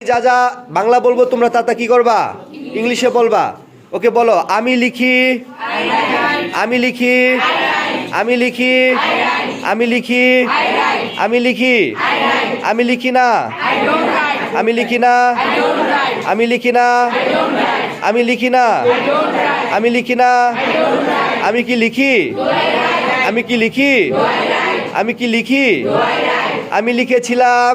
যা যা বাংলা বলব তোমরা তা তা কি করবা? ইংলিশে বলবা। ওকে বলো, আমি লিখি আমি লিখি আমি লিখি আমি লিখি আমি লিখি আমি লিখি না, আমি লিখি না, আমি লিখি না, আমি লিখি না, আমি লিখি না, আমি কি লিখি? আমি কি লিখি? আমি কি লিখি? আমি লিখেছিলাম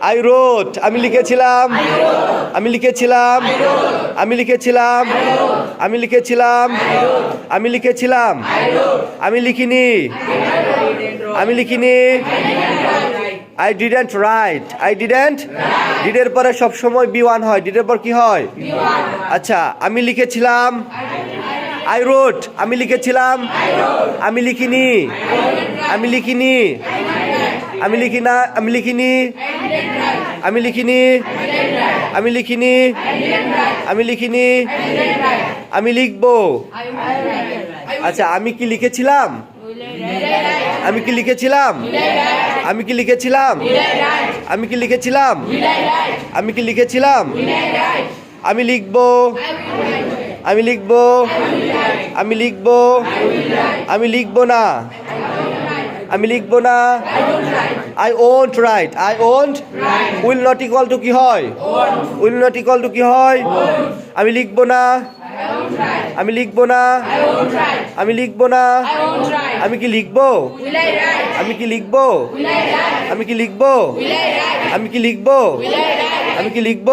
আই রোট আমি লিখেছিলাম। আমি লিখেছিলাম। আমি লিখেছিলাম। আমি লিখেছিলাম। আমি লিখেছিলাম। আমি লিখিনি। আমি লিখিনি। I didn't write I didn't ডিডের পরে সব সময় বি ওয়ান হয়। ডিডের পর কি হয়? আচ্ছা আমি লিখেছিলাম। আই রোট আমি লিখেছিলাম। আমি লিখিনি। আমি লিখিনি। আমি লিখি না আমি লিখিনি। আমি লিখিনি। আমি লিখিনি। আমি লিখিনি। আমি লিখব। আচ্ছা আমি কি লিখেছিলাম? আমি কি লিখেছিলাম? আমি কি লিখেছিলাম? আমি কি লিখেছিলাম? আমি কি লিখেছিলাম? আমি লিখব। আমি লিখব। আমি লিখব। আমি লিখব না। আমি লিখব না। I won't write I won't will not equal to কি হয়? উইল নট ইকুয়াল টু কি হয়? আমি লিখব না। আমি লিখব না। আমি লিখব না। আমি কি লিখব? আমি কি লিখব? আমি কি লিখব? আমি কি লিখব? আমি কি লিখব?